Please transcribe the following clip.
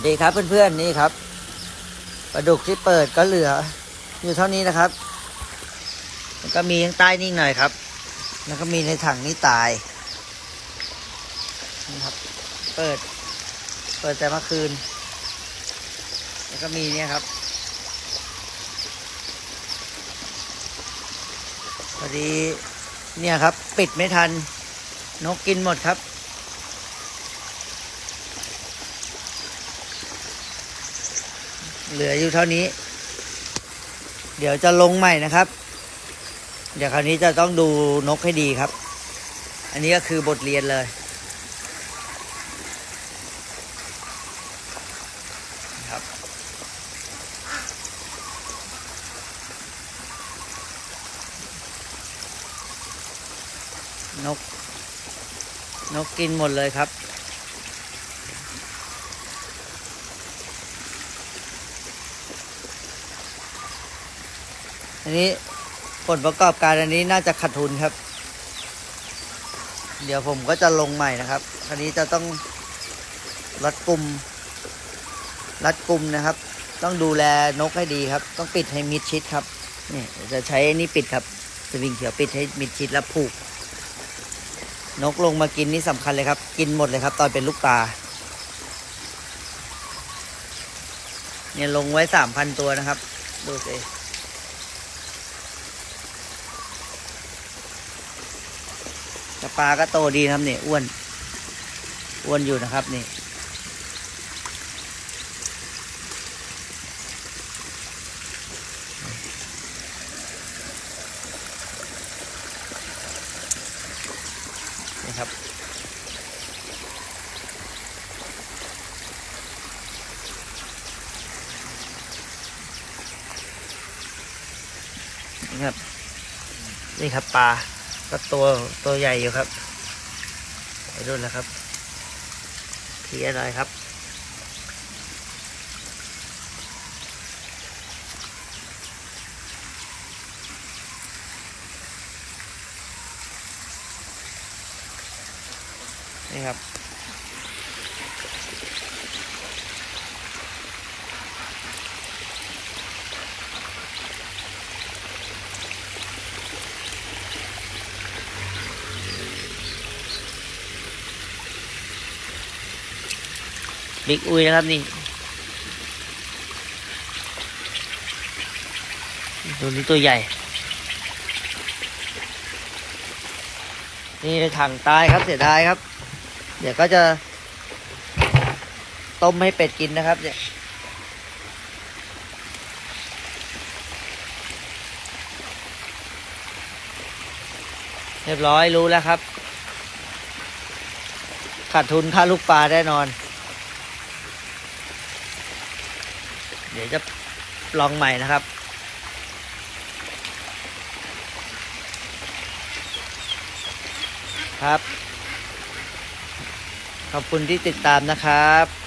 วัสดีครับเพื่อนๆนี่ครับปลาดุกที่เปิดก็เหลือ อยู่เท่านี้นะครับแล้วก็มีข้างใต้นี่หน่อยครับ แล้วก็มีในถังนี่ตายนี่ครับ เปิด เปิดแต่เมื่อคืน แล้วก็มีเนี่ยครับพอดีเนี่ยครับ ปิดไม่ทัน นกกินหมดครับ เหลืออยู่เท่านี้ เดี๋ยวจะลงใหม่นะครับ เดี๋ยวคราวนี้จะต้องดูนกให้ดีครับ อันนี้ก็คือบทเรียนเลยครับ นก นกกินหมดเลยครับ อันนี้ผลประกอบการอันนี้น่าจะขาดทุนครับ เดี๋ยวผมก็จะลงใหม่นะครับคราวนี้จะต้องรัดกลุ่มรัดกลุ่มนะครับ ต้องดูแลนกให้ดีครับ ต้องปิดให้มิดชิดครับนี่จะใช้อันนี้ปิดครับสวิงเขียวปิดให้มิดชิดแล้วผูก นกลงมากินนี่สำคัญเลยครับ กินหมดเลยครับ ตอนเป็นลูกปลาเนี่ยลงไว้สามพันตัวนะครับ ดูสิ แต่ปลาก็โตดีครับเนี่ยอ้วน อ้วนอยู่นะครับนี่นี่ครับนี่ครับ นี่ครับปลา ก็ตัวตัวใหญ่อยู่ครับไปดูแล้วครับทีอะไรครับนี่ครับ บิ๊กอุ้ยนะครับนี่ตัวนี้ตัวใหญ่ นี่ถังตายครับเสียดายครับ เดี๋ยวก็จะ ต้มให้เป็ดกินนะครับเนี่ยเรียบร้อยรู้แล้วครับ ขาดทุนค่าลูกปลาแน่นอน ดี๋ยวจะลองใหม่นะครับ ครับ ขอบคุณที่ติดตามนะครับ